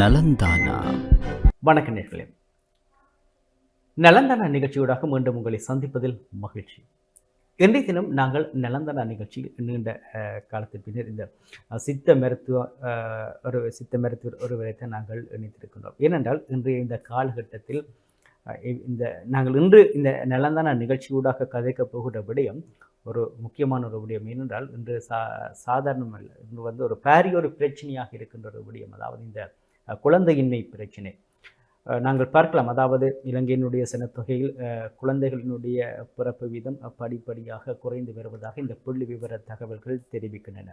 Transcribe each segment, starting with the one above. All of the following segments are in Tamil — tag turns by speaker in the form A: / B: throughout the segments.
A: நலந்தானா?
B: வணக்கம் நேர்களே. நலந்தானா நிகழ்ச்சியூடாக மீண்டும் உங்களை சந்திப்பதில் மகிழ்ச்சி. இன்றைய தினம் நாங்கள் நலந்தானா நிகழ்ச்சியில் நீண்ட காலத்தின் பின்னர் இந்த சித்த மருத்துவ ஒரு சித்த மருத்துவர் ஒருவரைத்தான் நாங்கள் இணைத்திருக்கின்றோம். ஏனென்றால் இன்றைய இந்த காலகட்டத்தில் இந்த நாங்கள் இன்று இந்த நலந்தானா நிகழ்ச்சியூடாக கதைக்கப் போகிற விடயம் ஒரு முக்கியமான ஒரு விடயம். ஏனென்றால் இன்று சா சாதாரணமல்ல. இன்று வந்து ஒரு பாரிய ஒரு பிரச்சனையாக இருக்கின்ற ஒரு விடயம். அதாவது இந்த குழந்தையின்மை பிரச்சனை. நாங்கள் பார்க்கலாம். அதாவது இலங்கையினுடைய சனத்தொகையில் குழந்தைகளினுடைய பிறப்பு வீதம் படிப்படியாக குறைந்து வருவதாக இந்த புள்ளி விவர தகவல்கள் தெரிவிக்கின்றன.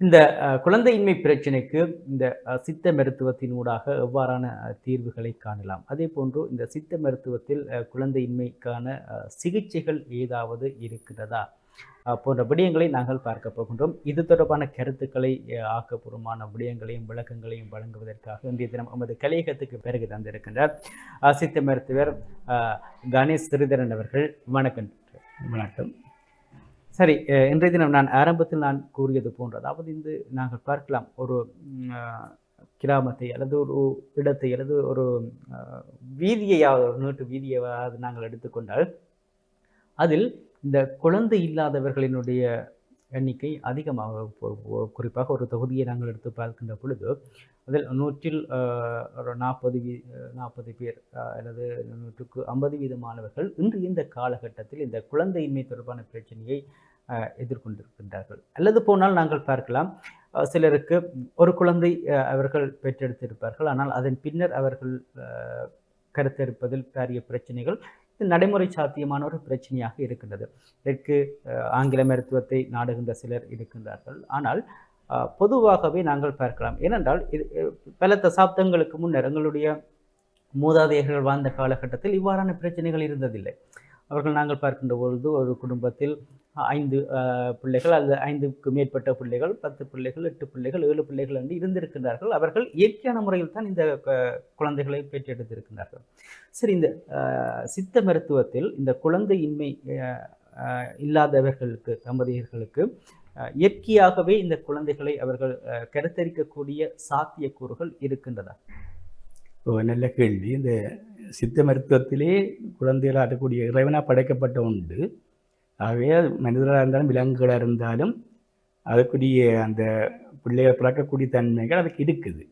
B: இந்த குழந்தையின்மை பிரச்சனைக்கு இந்த சித்த மருத்துவத்தினூடாக எவ்வாறான தீர்வுகளை காணலாம்? அதே போன்று இந்த சித்த மருத்துவத்தில் குழந்தையின்மைக்கான சிகிச்சைகள் ஏதாவது இருக்கிறதா போன்ற விடயங்களை நாங்கள் பார்க்க போகின்றோம். இது தொடர்பான கருத்துக்களை ஆக்கப்பூர்வமான விடயங்களையும் விளக்கங்களையும் வழங்குவதற்காக இன்றைய தினம் நமது கலையகத்துக்கு பிறகு தந்திருக்கின்றார். அஹ், சித்த மருத்துவர் கணேஷ் சிறிதரன் அவர்கள். வணக்கம்.
C: வணக்கம்.
B: சரி இன்றைய தினம் நான் ஆரம்பத்தில் நான் கூறியது போன்று அதாவது இந்த நாங்கள் பார்க்கலாம் ஒரு கிராமத்தை அல்லது ஒரு இடத்தை அல்லது ஒரு வீதியையாவது ஒரு நீட்டு வீதியையாவது நாங்கள் எடுத்துக்கொண்டால் அதில் இந்த குழந்தை இல்லாதவர்களினுடைய எண்ணிக்கை அதிகமாக குறிப்பாக ஒரு தொகுதியை நாங்கள் எடுத்து பார்க்கின்ற பொழுது அதில் நூற்றில் ஒரு நாற்பது வீ நாற்பது பேர் அல்லது நூற்றுக்கு ஐம்பது வீதமானவர்கள் இன்று இந்த காலகட்டத்தில் இந்த குழந்தையின்மை தொடர்பான பிரச்சனையை எதிர்கொண்டிருக்கின்றார்கள். அல்லது போனால் நாங்கள் பார்க்கலாம் சிலருக்கு ஒரு குழந்தை அவர்கள் பெற்றெடுத்திருப்பார்கள் ஆனால் அதன் பின்னர் அவர்கள் கருத்தெடுப்பதில் பாரிய பிரச்சனைகள் இது நடைமுறை சாத்தியமான ஒரு பிரச்சனையாக இருக்கின்றது. இதற்கு ஆங்கில மருத்துவத்தை நாடுகின்ற சிலர் இருக்கின்றார்கள். ஆனால் பொதுவாகவே நாங்கள் பார்க்கலாம். ஏனென்றால் இது பல தசாப்தங்களுக்கு முன்னர் எங்களுடைய மூதாதையர்கள் வாழ்ந்த காலகட்டத்தில் இவ்வாறான பிரச்சனைகள் இருந்ததில்லை. அவர்கள் நாங்கள் பார்க்கின்ற பொழுது ஒரு குடும்பத்தில் ஐந்து பிள்ளைகள் அல்லது ஐந்துக்கு மேற்பட்ட பிள்ளைகள் பத்து பிள்ளைகள் எட்டு பிள்ளைகள் ஏழு பிள்ளைகள் என்று இருந்திருக்கின்றார்கள். அவர்கள் இயற்கையான முறையில் தான் இந்த குழந்தைகளை பெற்றெடுத்திருக்கின்றார்கள். சரி இந்த சித்த மருத்துவத்தில் இந்த குழந்தையின்மை இன்மை இல்லாதவர்களுக்கு தம்பதியர்களுக்கு இயற்கையாகவே இந்த குழந்தைகளை அவர்கள் அஹ், கருத்தரிக்கக்கூடிய சாத்தியக்கூறுகள் இருக்கின்றதா?
C: நல்ல கேள்வி. இந்த சித்த மருத்துவத்திலே குழந்தைகள் ஆட்டக்கூடிய இறைவனாக படைக்கப்பட்ட உண்டு. ஆகவே மனிதராக இருந்தாலும் விலங்குகளாக இருந்தாலும் அதுக்குரிய அந்த பிள்ளைகள் பிறக்கக்கூடிய தன்மைகள் அதுக்கு இருக்குது.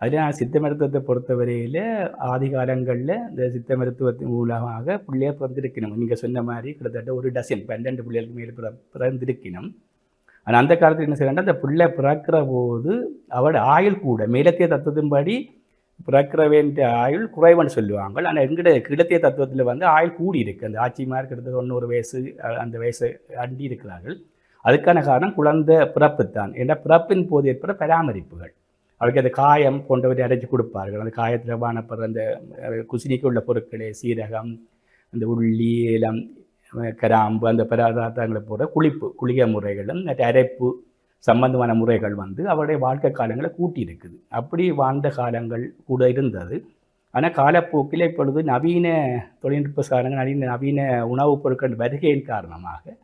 C: அதில் சித்த மருத்துவத்தை பொறுத்தவரையில் ஆதி காலங்களில் இந்த சித்த மருத்துவத்தின் மூலமாக பிள்ளைய பிறந்திருக்கணும். நீங்கள் சொன்ன மாதிரி கிட்டத்தட்ட ஒரு டசன் பன்னெண்டு பிள்ளைகளுக்கு மேலே பிற பிறந்திருக்கணும். ஆனால் அந்த காலத்தில் என்ன செய்யறாங்கன்னா அந்த பிள்ளை பிறக்கிற போது அவட ஆயுள் கூட மேலத்திய தத்துவத்தின்படி பிறக்கிற வேண்டிய ஆயுள் குறைவன்னு சொல்லுவாங்க. ஆனால் எங்கிட்ட கிழத்திய தத்துவத்தில் வந்து ஆயுள் கூடி இருக்கு அந்த ஆட்சிமார் கிட்டத்தட்ட தொண்ணூறு வயசு அந்த வயசு அண்டி இருக்கிறார்கள். அதுக்கான காரணம் குழந்தை பிறப்பு தான். ஏன்னா பிறப்பின் போது ஏற்பட பராமரிப்புகள். அவருக்கு அந்த காயம் போன்றவற்றை அடைச்சி கொடுப்பார்கள். அந்த காயத்தில் வானப்படுற அந்த குசினிக்கு உள்ள பொருட்களே சீரகம் அந்த உள்ளி இலம் கராம்பு அந்த பதார்த்தங்களை போகிற குளிப்பு குளிக முறைகளும் அரைப்பு சம்பந்தமான முறைகள் வந்து அவருடைய வாழ்க்கை காலங்களை கூட்டி இருக்குது அப்படி வாழ்ந்த காலங்கள் கூட இருந்தது. ஆனால் காலப்போக்கில் இப்பொழுது நவீன தொழில்நுட்ப சாதனங்கள் நவீன நவீன உணவுப் பொருட்கள் வருகையின் காரணமாக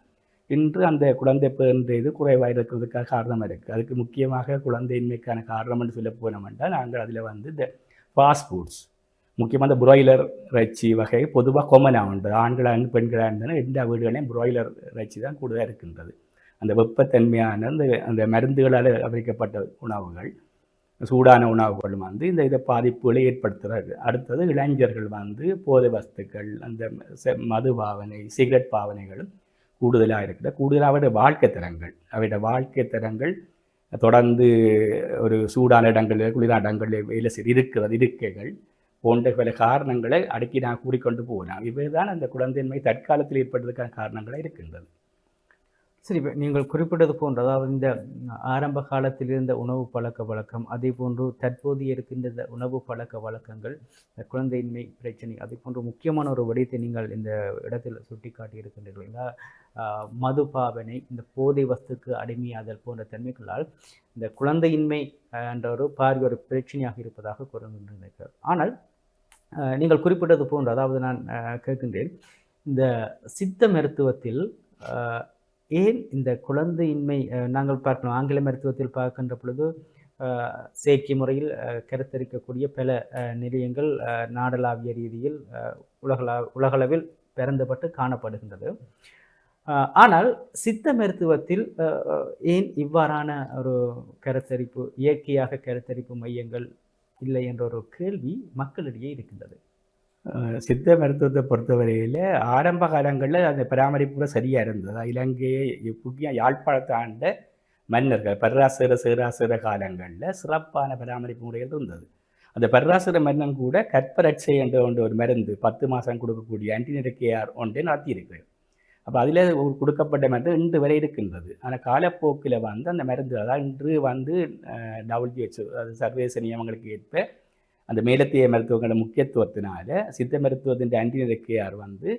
C: இன்று அந்த குழந்தை பிறந்த இது குறைவாக இருக்கிறதுக்காக காரணமாக இருக்குது அதுக்கு முக்கியமாக குழந்தையின்மைக்கான காரணம்னு சொல்ல போனோம் என்றால் நாங்கள் அதில் வந்து இந்த ஃபாஸ்ட் ஃபுட்ஸ் முக்கியமாக இந்த புராய்லர் இறைச்சி வகை பொதுவாக கொமனாக உண்டு. ஆண்களாக இருந்து பெண்களாக இருந்தாலும் எல்லா வீடுகளையும் புராய்லர் இறைச்சி தான் கூடுதலாக இருக்கின்றது. அந்த வெப்பத்தன்மையான அந்த அந்த மருந்துகளால் அவிக்கப்பட்ட உணவுகள் சூடான உணவுகள் வந்து இந்த இதை பாதிப்புகளை ஏற்படுத்துகிறார்கள் அடுத்தது இளைஞர்கள் வந்து போதை வஸ்துக்கள் அந்த மது பாவனை சிகரெட் பாவனைகளும் கூடுதலாக இருக்குது கூடுதலாக அவருடைய வாழ்க்கை தரங்கள் அவருடைய வாழ்க்கை தரங்கள் தொடர்ந்து ஒரு சூடான இடங்களில் குளிரான இடங்களில் வேலை செய்து இருக்கிறது இருக்கைகள் போன்ற பல காரணங்களை அடுக்கி நான் கூறிக்கொண்டு போகலாம் இவை தான் அந்த குழந்தையின்மை தற்காலத்தில் ஏற்பட்டதுக்கான காரணங்களாக இருக்கின்றது.
B: சரி இப்போ நீங்கள் குறிப்பிட்டது போன்று அதாவது இந்த ஆரம்ப காலத்தில் இருந்த உணவு பழக்க வழக்கம் அதே போன்று தற்போது இருக்கின்ற இந்த உணவு பழக்க வழக்கங்கள் இந்த குழந்தையின்மை பிரச்சனை அதே போன்று முக்கியமான ஒரு விடயத்தை நீங்கள் இந்த இடத்தில் சுட்டிக்காட்டி இருக்கின்றீர்கள் இந்த மது பாவனை இந்த போதை வஸ்துக்கு அடிமையாதல் போன்ற தன்மைகளால் இந்த குழந்தையின்மை என்ற ஒரு பாரிய ஒரு பிரச்சனையாக இருப்பதாக கூறுகின்றனர். ஆனால் நீங்கள் குறிப்பிட்டது போன்று அதாவது நான் கேட்கின்றேன் இந்த சித்த மருத்துவத்தில் ஏன் இந்த குழந்தையின்மை நாங்கள் பார்க்கணும். ஆங்கில மருத்துவத்தில் பார்க்கின்ற பொழுது செயற்கை முறையில் கருத்தரிக்கக்கூடிய பல நிலையங்கள் நாடளாவிய ரீதியில் உலகளா உலகளவில் பிறந்தப்பட்டு காணப்படுகின்றது. ஆனால் சித்த மருத்துவத்தில் ஏன் இவ்வாறான ஒரு கருத்தரிப்பு இயற்கையாக கருத்தரிப்பு மையங்கள் இல்லை என்ற ஒரு கேள்வி மக்களிடையே இருக்கின்றது.
C: சித்த மருத்துவத்தை பொறுத்தவரையில் ஆரம்ப காலங்களில் அந்த பராமரிப்பு கூட சரியாக இருந்தது இலங்கையை முக்கியம் யாழ்ப்பாணத்தை ஆண்ட மன்னர்கள் பர்ராசுர சேராசுர காலங்களில் சிறப்பான பராமரிப்பு முறைகள் இருந்தது. அந்த பர்ராசுர மன்னன் கூட கற்பரட்சை என்ற ஒன்று ஒரு மருந்து பத்து மாதம் கொடுக்கக்கூடிய ஆன்டிநெரிக்கையார் ஒன்றை நடத்தியிருக்கிறார். அப்போ அதில் கொடுக்கப்பட்ட மருந்து இன்று வரை இருக்கின்றது. ஆனால் காலப்போக்கில் வந்து அந்த மருந்து அதாவது இன்று வந்து டபிள்யூஹெச் அது சர்வதேச நியமங்களுக்கு ஏற்ப அந்த மேலத்திய மருத்துவங்களோட முக்கியத்துவத்தினால சித்த மருத்துவத்தின் ஆன்டிநெரிக்கையார் வந்து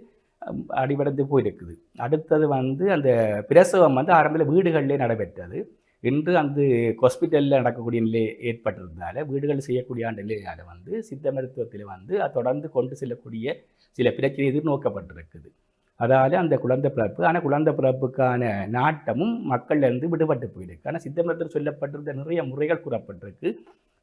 C: அடிபடைந்து போயிருக்குது. அடுத்தது வந்து அந்த பிரசவம் வந்து ஆரம்பத்தில் வீடுகளிலே நடைபெற்றது. இன்று அந்த ஹாஸ்பிட்டலில் நடக்கக்கூடிய நிலை ஏற்பட்டிருந்தால வீடுகள் செய்யக்கூடிய நிலையால் வந்து சித்த மருத்துவத்தில் வந்து தொடர்ந்து கொண்டு செல்லக்கூடிய சில பிரச்சனை எதிர்நோக்கப்பட்டிருக்குது. அதால் அந்த குழந்தை பிறப்பு ஆனால் குழந்தை பிறப்புக்கான நாட்டமும் மக்கள்லேருந்து விடுபட்டு போயிருக்கு. ஆனால் சித்த மருத்துவத்தில் சொல்லப்பட்டிருந்த நிறைய முறைகள் கூறப்பட்டிருக்கு.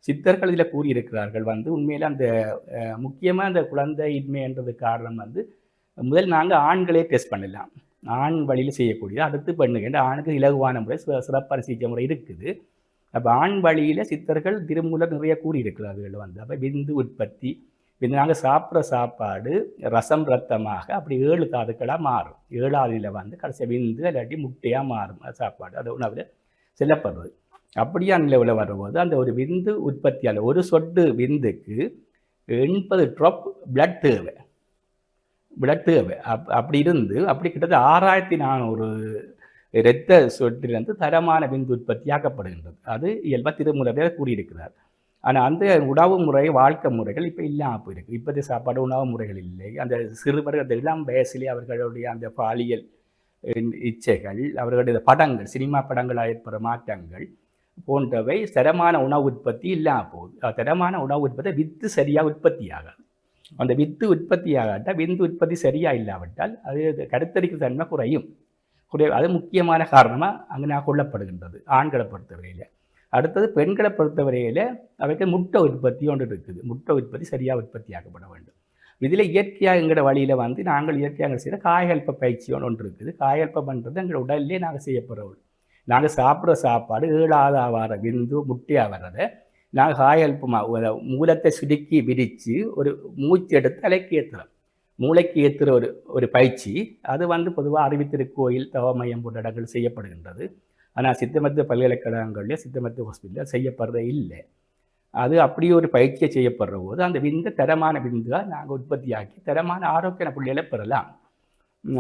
C: சித்தர்கள் இதில் கூறியிருக்கிறார்கள். வந்து உண்மையில் அந்த முக்கியமாக அந்த குழந்தையின்மைன்றது காரணம் வந்து முதல் நாங்கள் ஆண்களே டெஸ்ட் பண்ணலாம். ஆண் வழியில் செய்யக்கூடியது அடுத்து பெண்ணுக்கு. ஆணுக்கு இலகுவான முறை சி- சிறப்பான சிகிச்சை முறை இருக்குது. அப்போ ஆண் வழியில் சித்தர்கள் திருமூலர் நிறைய கூறியிருக்கிறார்கள் வந்து. அப்போ விந்து உற்பத்தி விந்து நாங்கள் சாப்பிட்ற சாப்பாடு ரசம் ரத்தமாக அப்படி ஏழு தாதுக்களாக மாறும். ஏழாவதில் வந்து கடைசியாக விந்து இல்லாட்டி முட்டையாக மாறும். அது சாப்பாடு அது உணவில் செல்லப்படுறது அப்படியா நிலவில் வரும்போது அந்த ஒரு விந்து உற்பத்தியால் ஒரு சொட்டு விந்துக்கு எண்பது ட்ராப் பிளட் தேவை. பிளட் தேவை. அப் அப்படி இருந்து அப்படி கிட்டத்தட்ட ஆறாயிரத்தி நானூறு இரத்த சொட்டிலிருந்து தரமான விந்து உற்பத்தியாக்கப்படுகின்றது அது இயல்பாக திருமூலரே கூறியிருக்கிறார். ஆனால் அந்த உணவு முறை வாழ்க்கை முறைகள் இப்போ இல்லாமல் போயிருக்கு. இப்போதைய சாப்பாடு உணவு முறைகள் இல்லை. அந்த சிறுவர்கள் அந்த இளம் வயசிலே அவர்களுடைய அந்த பாலியல் இச்சைகள் அவர்களுடைய படங்கள் சினிமா படங்களாக ஏற்படுற மாற்றங்கள் போன்றவை தரமான உணவு உற்பத்தி இல்லாமல் போகுது. தரமான உணவு உற்பத்தி வித்து சரியாக உற்பத்தி ஆகாது. அந்த வித்து உற்பத்தி ஆகாட்டால் விந்து உற்பத்தி சரியாக இல்லாவிட்டால் அது கருத்தரிக்கும் தன்மை குறையும். குறை அது முக்கியமான காரணமாக அங்கே நான் கொள்ளப்படுகின்றது ஆண்களை பொறுத்தவரையில். அடுத்தது பெண்களை பொறுத்தவரையில் அவைக்கு முட்டை உற்பத்தி ஒன்று இருக்குது. முட்டை உற்பத்தி சரியாக உற்பத்தி ஆக்கப்பட வேண்டும். இதில் இயற்கையாக எங்களோட வழியில் வந்து நாங்கள் இயற்கையாக செய்கிற காயகல்ப பயிற்சி ஒன்று இருக்குது. காயல்பம் பண்ணுறது எங்களோட உடல்லே நாங்கள் செய்யப்படுறோம். நாங்கள் சாப்பிட்ற சாப்பாடு ஏழாவது ஆவார விந்து முட்டையாக வர்றதை நாங்கள் காயல்பமாக மூலத்தை சுருக்கி விரித்து ஒரு மூச்சு எடுத்து தலைக்கு ஏற்றுறோம் மூளைக்கு ஏற்றுற ஒரு ஒரு பயிற்சி. அது வந்து பொதுவாக அறிவித்திருக்கோயில் தவமயம் போன்ற இடங்கள் செய்யப்படுகின்றது. ஆனால் சித்த மருத்துவ பல்கலைக்கழகங்களில் சித்த மருத்துவ ஹாஸ்பிட்டலில் செய்யப்படுறதே இல்லை. அது அப்படி ஒரு பயிற்சியை செய்யப்படுற போது அந்த விந்து தரமான விந்துவை நாங்கள் உற்பத்தியாக்கி தரமான ஆரோக்கிய பிள்ளைகளை பெறலாம்.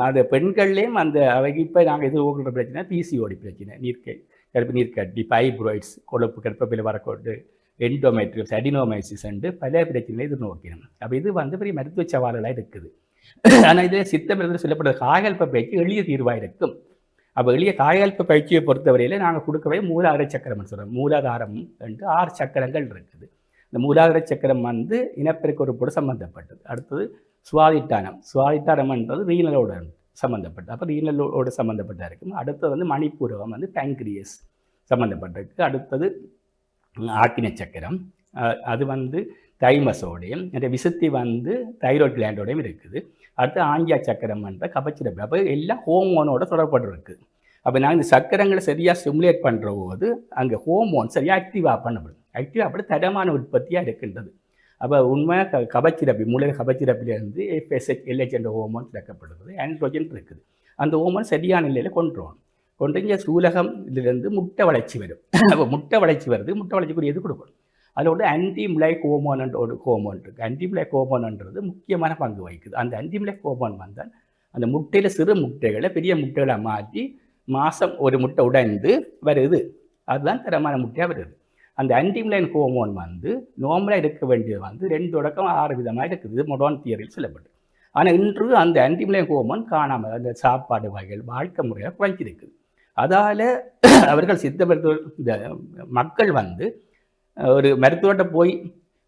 C: அது பெண்கள்லேயும் அந்த அவைக்கு இப்போ நாங்கள் எதிர்கொள்கிற பிரச்சனை பிசிஓடி பிரச்சனை நீர்க்கை கருப்பு நீர்க்கட்டி பைப்ராய்ட்ஸ் கொழுப்பு கற்பப்பில் வரக்கொண்டு என்டோமெட்ரியஸ் அடினோமைசிஸ் என்று பல பிரச்சனைகளை எதிர்நோக்கினோம். அப்போ இது வந்து பெரிய மருத்துவ சவால்களாக இருக்குது. ஆனால் இதில் சித்த மருந்து சொல்லப்படுற காயல்ப பயிற்சி எளிய தீர்வாக இருக்கும். அப்போ எளிய காயல்ப பயிற்சியை பொறுத்தவரையில் நாங்கள் கொடுக்கவே மூலாதார சக்கரம்னு சொல்கிறோம் மூலாதாரம் என்று ஆறு சக்கரங்கள் இருக்குது. இந்த மூலாதார சக்கரம் வந்து இனப்பெருக்க புட சம்பந்தப்பட்டது. அடுத்தது சுவாதிட்டானம். சுவாதிட்டானம்ன்றது ரீனலோட சம்மந்தப்பட்டது அப்போ ரீனலோட சம்மந்தப்பட்டா இருக்கும். அடுத்தது வந்து மணிப்பூரவம் வந்து பேங்க்ரியஸ் சம்மந்தப்பட்டிருக்கு அடுத்தது ஆக்கின சக்கரம். அது வந்து தைமஸோடையும் இந்த விசுத்தி வந்து தைராய்டு கிளாண்டோடையும் இருக்குது. அடுத்து ஆங்கியா சக்கரம் என்ற கபச்சிரப்பு அப்போ எல்லாம் ஹோமோனோட தொடர்பட்டிருக்கு. அப்போ நாங்கள் இந்த சக்கரங்களை சரியாக ஸ்டிமுலேட் பண்ணுற போது அங்கே ஹோமோன் சரியாக ஆக்டிவாக பண்ணப்படும். ஆக்டிவாக அப்படி தரமான உற்பத்தியாக இருக்கின்றது. அப்போ உண்மையாக க கபச்சிரப்பி மூளையில் கபச்சிரப்பிலேருந்து எஃப்எஸ்ஹெச் எல்ஹெச் என்ற ஹோமோன் திறக்கப்படுகிறது. ஆண்ட்ரோஜன் இருக்குது. அந்த ஹோமோன் சரியான நிலையில் கொண்டு வரணும் கொண்டு இங்கே சூலகம் இதிலிருந்து முட்டை வளர்ச்சி வரும். அப்போ முட்டை வளர்ச்சி வருது முட்டை வளர்ச்சிக்குரிய எது கொடுக்கணும் அதோட ஆன்டிமிளைக் ஹோமோன் ஒரு ஹோமோன் இருக்குது ஆன்டிமிளைக் ஹோமோன்ன்றது முக்கியமான பங்கு வகிக்குது. அந்த ஆன்டிமிளைக் ஹோமோன் வந்தால் அந்த முட்டையில் சிறு முட்டைகளை பெரிய முட்டைகளை மாற்றி மாதம் ஒரு முட்டை உடைந்து வருது. அதுதான் தரமான முட்டையாக வருது. அந்த அன்டிம்லைன் ஹோமோன் வந்து நார்மலாக இருக்க வேண்டியது வந்து ரெண்டு தொடக்கம் ஆறு விதமாக இருக்குது இது மொடான் தியரியில் சொல்லப்பட்டு. ஆனால் இன்று அந்த அன்டிம்லைன் ஹோமோன் காணாமல் அந்த சாப்பாடு வகைகள் வாழ்க்கை முறையாக குறைஞ்சிருக்குது அதால் அவர்கள் சித்த மருத்துவ இந்த மக்கள் வந்து ஒரு மருத்துவர்கிட்ட போய்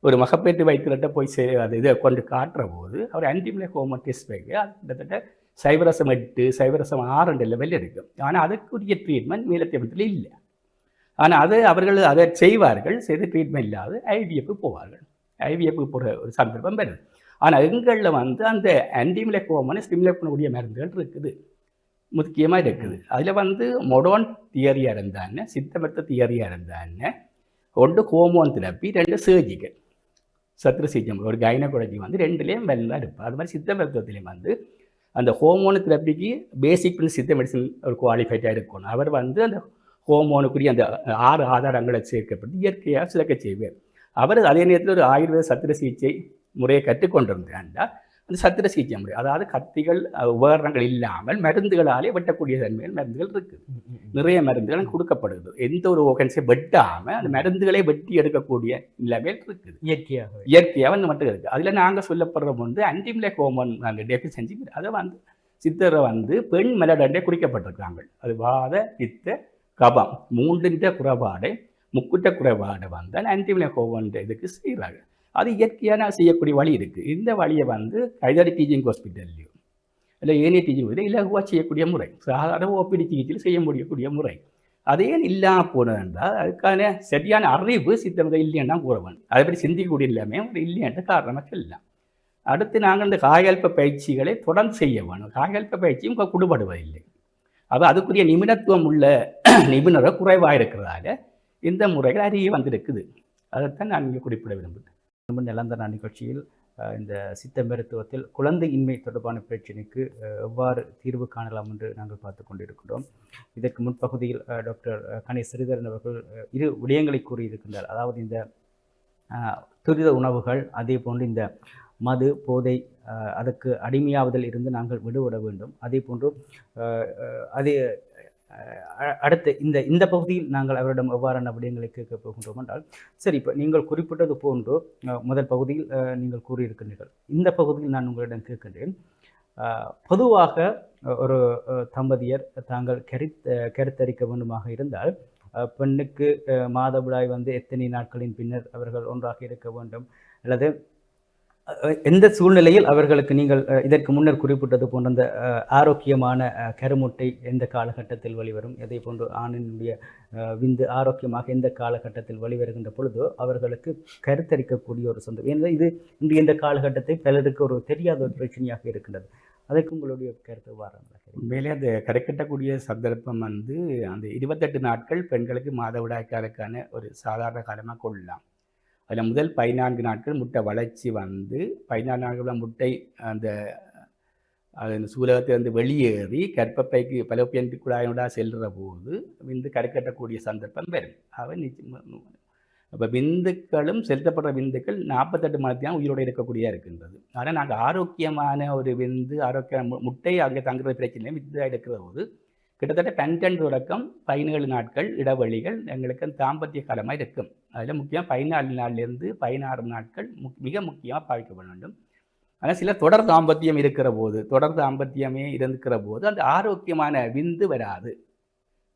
C: ஒரு மகப்பேற்று வைத்தியர்கிட்ட போய் சே அது இதை கொண்டு காட்டுற போது அவர் ஆன்டிமிலை ஹோமோன் டெஸ்ட் வைக்க அது கிட்டத்தட்ட சைவரசம் எட்டு சைவரசம் ஆறு லெவலில் இருக்கும் ஆனால் அதுக்குரிய ட்ரீட்மெண்ட் மேலத்தியமத்தில் இல்லை. ஆனால் அது அவர்கள் அதை செய்வார்கள் செய்து ட்ரீட்மெண்ட் இல்லாது ஐவிஎஃப் போவார்கள். ஐவிஎஃப் போகிற ஒரு சந்தர்ப்பம் வருது. ஆனால் எங்களில் வந்து அந்த ஆன்டிமிலக்கோமனை ஸ்டிமுலேட் பண்ணக்கூடிய மருந்துகள் இருக்குது. முக்கியமாக இருக்குது. அதில் வந்து மொடோன் தியரியாக இருந்தாங்க சித்தமத்த தியரியாக இருந்தாங்க ஒன்று ஹோமோன் தெரப்பி ரெண்டு சர்ஜிக்கல் சத்திர சிகிச்சை ஒரு கைனகாலஜி வந்து ரெண்டுலேயும் வெள்ளம் இருப்பார். அது மாதிரி சித்த மருத்துவத்திலையும் வந்து அந்த ஹோமோன் தெரப்பிக்கு பேசிக் சித்த மெடிசன் ஒரு குவாலிஃபைடாக இருக்கணும். அவர் வந்து அந்த ஹோமோனுக்குரிய அந்த ஆறு ஆதாரங்களை சேர்க்கப்பட்டு இயற்கையாக சிறக்க செய்வார் அவர் அதே நேரத்தில் ஒரு ஆயுர்வேத சத்திர சிகிச்சை முறையை கற்றுக்கொண்டிருந்தாண்டா அந்த சத்திர சிகிச்சை முறை. அதாவது கத்திகள் உபகரணங்கள் இல்லாமல் மருந்துகளாலே வெட்டக்கூடிய தன்மையில் மருந்துகள் இருக்குது. நிறைய மருந்துகள் கொடுக்கப்படுது. எந்த ஒரு ஓகன்ஸை வெட்டாமல் அந்த மருந்துகளை வெட்டி எடுக்கக்கூடிய நிலைமையில் இருக்குது.
B: இயற்கையாகவே.
C: இயற்கையாக வந்து மட்டும் இருக்குது அதில் நாங்கள் சொல்லப்படுற வந்து அன்டிமிலே ஹோமோன் அந்த டெஃபிஷியன்சி அதை வந்து சித்தரை வந்து பெண் மெலடண்டே குறிக்கப்பட்டிருக்காங்க அது வாத பித்த கபம். மூன்றின்ற குறைபாடு முக்குட்ட குறைபாடு வந்தால் ஆன்டிமிலே கோவன்ற இதுக்கு செய்கிறாங்க அது இயற்கையான செய்யக்கூடிய வழி இருக்குது இந்த வழியை வந்து கைதடி டீச்சிங் ஹாஸ்பிட்டல்லையும் இல்லை ஏனைய டீச்சிங் ஹாஸ்பிட்டல் இலகுவாக செய்யக்கூடிய முறை சாதாரண ஓபிடி சிகிச்சையில் செய்ய முடியக்கூடிய முறை. அது ஏன் இல்லாமல் போனதுன்றால் அதுக்கான சரியான அறிவு சித்தமதை இல்லைன்னா கூறவன். அதை பற்றி சிந்திக்கக்கூடிய இல்லாமே ஒரு இல்லைன்ற காரணமாக சொல்லலாம் அடுத்து நாங்கள் இந்த காயல்ப பயிற்சிகளை தொடர்ந்து செய்ய வேணும். காயல்ப பயிற்சியும் குடுபடுவதில்லை. அப்போ அதுக்குரிய நிமிடத்துவம் உள்ள நிபுணரை குறைவாக இருக்கிறதால இந்த முறைகள் அருகே வந்திருக்குது. அதைத்தான் நான் இங்கே குறிப்பிட விரும்புகிறேன்.
B: நம்ம நிகழ்ச்சியில் இந்த சித்த மருத்துவத்தில் குழந்தையின்மை தொடர்பான பிரச்சனைக்கு எவ்வாறு தீர்வு காணலாம் என்று நாங்கள் பார்த்து கொண்டிருக்கிறோம் இதற்கு முன்பகுதியில் டாக்டர் கணேஷ் ஸ்ரீதரன் அவர்கள் இரு விடயங்களை கூறியிருக்கின்றார். அதாவது இந்த துரித உணவுகள் அதே போன்று இந்த மது போதை அதுக்கு அடிமையாவதில் இருந்து நாங்கள் விடுபட வேண்டும். அதே போன்று அதே அடுத்து இந்த இந்த பகுதியில் நாங்கள் அவரிடம் எவ்வாறான விடயங்களை கேட்க போகின்றோம் என்றால் சரி இப்போ நீங்கள் குறிப்பிட்டது போன்று முதல் பகுதியில் நீங்கள் கூறியிருக்கின்றீர்கள். இந்த பகுதியில் நான் உங்களிடம் கேட்கின்றேன் பொதுவாக ஒரு தம்பதியர் தாங்கள் கருத் கருத்தரிக்க வேண்டுமாக இருந்தால் பெண்ணுக்கு மாதவிடாய் வந்து எத்தனை நாட்களின் பின்னர் அவர்கள் ஒன்றாக இருக்க வேண்டும் அல்லது எந்த சூழ்நிலையில் அவர்களுக்கு நீங்கள் இதற்கு முன்னர் குறிப்பிட்டது போன்ற அந்த ஆரோக்கியமான கருமுட்டை எந்த காலகட்டத்தில் வெளிவரும் அதே போன்று ஆணினுடைய விந்து ஆரோக்கியமாக எந்த காலகட்டத்தில் வெளிவருகின்ற பொழுதோ அவர்களுக்கு கருத்தரிக்கக்கூடிய ஒரு சொந்தம் ஏன்னா இது இன்று இந்த காலகட்டத்தை பலருக்கு ஒரு தெரியாத ஒரு பிரச்சனையாக இருக்கின்றது. அதற்கு உங்களுடைய கருத்து வாரங்களா.
C: உண்மையிலே அந்த கரைக்கட்டக்கூடிய சந்தர்ப்பம் வந்து அந்த இருபத்தெட்டு நாட்கள் பெண்களுக்கு மாதவிடாய்க்காலுக்கான ஒரு சாதாரண காலமாக கொள்ளலாம். அதில் முதல் பதினான்கு நாட்கள் முட்டை வளர்ச்சி வந்து பதினான்கு நாட்கள் முட்டை அந்த அதன் சூலகத்திலிருந்து வெளியேறி கர்ப்பப்பைக்கு பலோப்பியன் குழாயோட செல்கிற போது விந்து கரைக்கட்டக்கூடிய சந்தர்ப்பம் வரும். அவன் நிச்சயம் அப்போ விந்துக்களும் செலுத்தப்படுற விந்துக்கள் நாற்பத்தெட்டு மணி உயிரோடு இருக்கக்கூடிய இருக்கின்றது. ஆனால் நாங்கள் ஆரோக்கியமான ஒரு விந்து ஆரோக்கியம் முட்டை அங்கே தங்குற பிரச்சனையும் விந்து எடுக்கிற போது கிட்டத்தட்ட பன்னெண்டு தொடக்கம் பதினேழு நாட்கள் இடைவெளிகள் எங்களுக்கு தாம்பத்திய காலமாக இருக்கும். அதில் முக்கியம் பதினாலு நாள்லேருந்து பதினாறு நாட்கள் முக் மிக முக்கியமாக பாவிக்கப்பட வேண்டும். ஆனால் சில தொடர் தாம்பத்தியம் இருக்கிற போது தொடர் தாம்பத்தியமே இருக்கிற போது அந்த ஆரோக்கியமான விந்து வராது.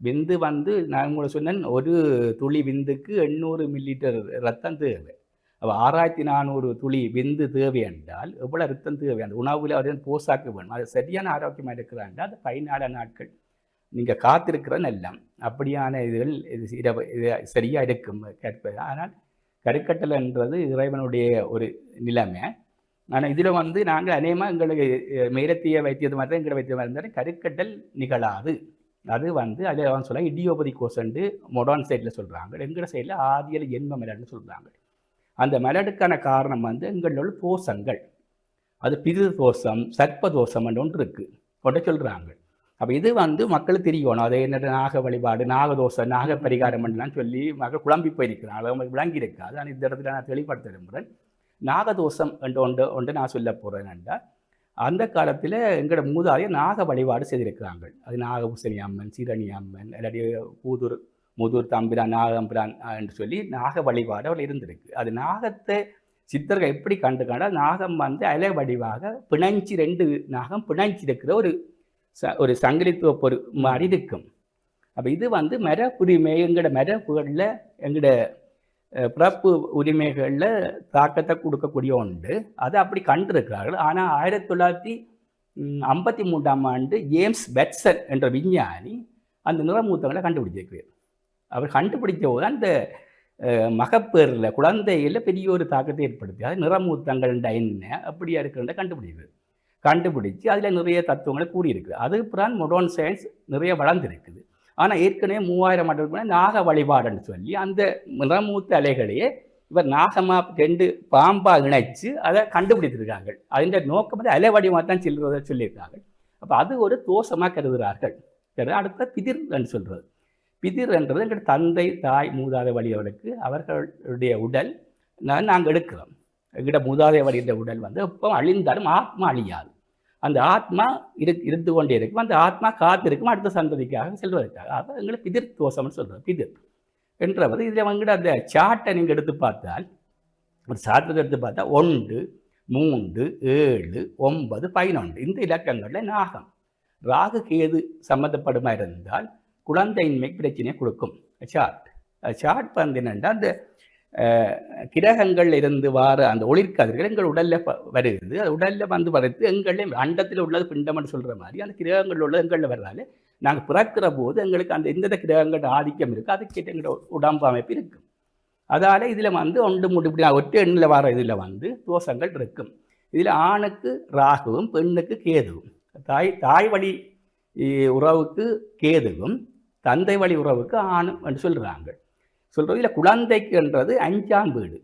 C: விந்து வந்து நான் உங்களை சொன்னேன் ஒரு துளி விந்துக்கு எண்ணூறு மில்லிலிட்டர் ரத்தம் தேவை. அப்போ ஆறாயிரத்தி நானூறு துளி விந்து தேவை என்றால் எவ்வளோ ரத்தம் தேவை? அந்த உணவில் அவர் போசாக்க வேணும். அது சரியான ஆரோக்கியமாக இருக்கிறாண்டா அது பதினாலு நாட்கள் நீங்கள் காத்திருக்கிற நல்லம். அப்படியான இதுகள் இது இரவு இது சரியாக இருக்கும் கேட்பது. ஆனால் கருக்கட்டலைன்றது இறைவனுடைய ஒரு நிலைமை. ஆனால் இதில் வந்து நாங்கள் அநேகமாக எங்களுக்கு மேலத்திய வைத்தியது மாதிரி தான் எங்களை வைத்தியம் இருந்தாலும் கருக்கட்டல் நிகழாது. அது வந்து அதில் அவன் சொல்ல இடியோபதி கோசண்டு மொடான் சைடில் சொல்கிறாங்க எங்கள் சைடில் ஆதியில் எண்ம மலர்னு சொல்கிறாங்க அந்த மலடுக்கான காரணம் வந்து எங்களோட தோஷங்கள் அது பிது தோஷம் சர்ப்ப தோஷம் ஒன்று இருக்குது கொண்ட சொல்கிறாங்க அப்போ இது வந்து மக்கள் தெரியணும் அது என்னது? நாக வழிபாடு நாகதோஷம் நாக பரிகாரம் பண்ணலாம் சொல்லி மக்கள் குழம்பி போயிருக்கிறாங்க. அவங்க விளங்கி இருக்காது. ஆனால் இந்த இடத்துல நான் தெளிவுபடுத்த விரும்புகிறேன் நாகதோஷம் என்று ஒன்று ஒன்று நான் சொல்ல போகிறேன் என்றால் அந்த காலத்தில் எங்களோட மூதாதையர் நாக வழிபாடு செய்திருக்கிறாங்க அது நாகபூசணி அம்மன் சீரணி அம்மன் இல்லாட்டி பூதூர் முதூர் தம்பிரான் நாகம்பிரான் என்று சொல்லி நாக வழிபாடு அவள் இருந்திருக்கு. அது நாகத்தை சித்தர்கள் எப்படி கண்டுக்காண்டா நாகம் வந்து அலை வடிவாக பிணைஞ்சி ரெண்டு நாகம் பிணைஞ்சி இருக்கிற ஒரு ச ஒரு சங்கிலித்துவ பொரு இருக்கும் அப்போ இது வந்து மர உரிமை எங்களோட மரபுகளில் எங்களோட அஹ், பிறப்பு உரிமைகளில் தாக்கத்தை கொடுக்கக்கூடிய உண்டு அதை அப்படி கண்டிருக்கிறார்கள். ஆனால் ஆயிரத்தி தொள்ளாயிரத்தி ஐம்பத்தி மூன்றாம் ஆண்டு ஜேம்ஸ் பெட்சன் என்ற விஞ்ஞானி அந்த நிறமூத்தங்களை கண்டுபிடிச்சிருக்கிறார் அவர் கண்டுபிடிச்ச போது அந்த அஹ், மகப்பேறில் குழந்தையில் பெரிய ஒரு தாக்கத்தை ஏற்படுத்தி அது நிறமூத்தங்கள் என்ன அப்படியா இருக்கிறத கண்டுபிடிக்குது கண்டுபிடிச்சு அதில் நிறைய தத்துவங்களை கூறியிருக்குது அதுக்கு பிறகு மொடர்ன் சயின்ஸ் நிறைய வளர்ந்துருக்குது. ஆனால் ஏற்கனவே மூவாயிரம் ஆண்டுகளுக்கு நாக வழிபாடுன்னு சொல்லி அந்த நிறமூத்த அலைகளையே இவர் நாகமா ரெண்டு பாம்பாக இணைச்சு அதை கண்டுபிடித்திருக்காங்க அதன் நோக்கம் வந்து அலை வடிவமாக தான் செல்றதை சொல்லியிருக்காங்க அப்போ அது ஒரு தோஷமாக கருதுகிறார்கள். அடுத்த பிதிர் என்று சொல்கிறது பிதிர் என்றது எங்கள் தந்தை தாய் மூதாதை வழியவர்களுக்கு அவர்களுடைய உடல் நாங்கள் எடுக்கிறோம். எங்கிட்ட மூதாதை வழிகின்ற உடல் வந்து எப்போ அழிந்தாலும் ஆத்மா அழியாது. அந்த ஆத்மா இரு இருந்து கொண்டே இருக்கும். அந்த ஆத்மா காத்திருக்கும். அடுத்த சந்ததிக்காக செல்வதற்காக. அது எங்களை பிதிர் தோஷம்னு சொல்றது. பிதிர். என்றவர் இதில் வந்துட்டு அந்த சாட்டை நீங்கள் எடுத்து பார்த்தால் ஒரு சாத்திரத்தை எடுத்து பார்த்தா ஒன்று மூன்று ஏழு ஒன்பது பதினொன்று இந்த இலக்கங்களில் நாகம். ராகு கேது சம்மந்தப்படுமா இருந்தால் குழந்தையின்மை பிரச்சனையை கொடுக்கும். சாட். சாட் வந்து என்னென்னா அந்த கிரகங்கள் இருந்து வார அந்த ஒளிர்கதிர்கள் எங்கள் உடல்ல ப- வருகிறது அது உடல்ல வந்து வரது. எங்களில் அண்டத்தில் உள்ளது பிண்டம்னு சொல்ற மாதிரி அந்த கிரகங்கள் உள்ளது எங்களில் வர்றதால நாங்கள் பிறக்கிற போது எங்களுக்கு அந்த எந்தெந்த கிரகங்கள் ஆதிக்கம் இருக்கு. அதுக்கேற்ற எங்களோட உடம்பு அமைப்பு இருக்கும். அதால இதில் வந்து ஒன்று மூணு இப்படி ஒற்றை எண்ணில் வர இதில் வந்து தோஷங்கள் இருக்கும். இதில் ஆணுக்கு ராகுவும் பெண்ணுக்கு கேதுவும். தாய் தாய் வழி உறவுக்கு கேதுவும் தந்தை வழி உறவுக்கு ஆணும் என்று சொல்கிறாங்க சொல்கிறது இல்லை குழந்தைக்குன்றது அஞ்சாம் வீடு.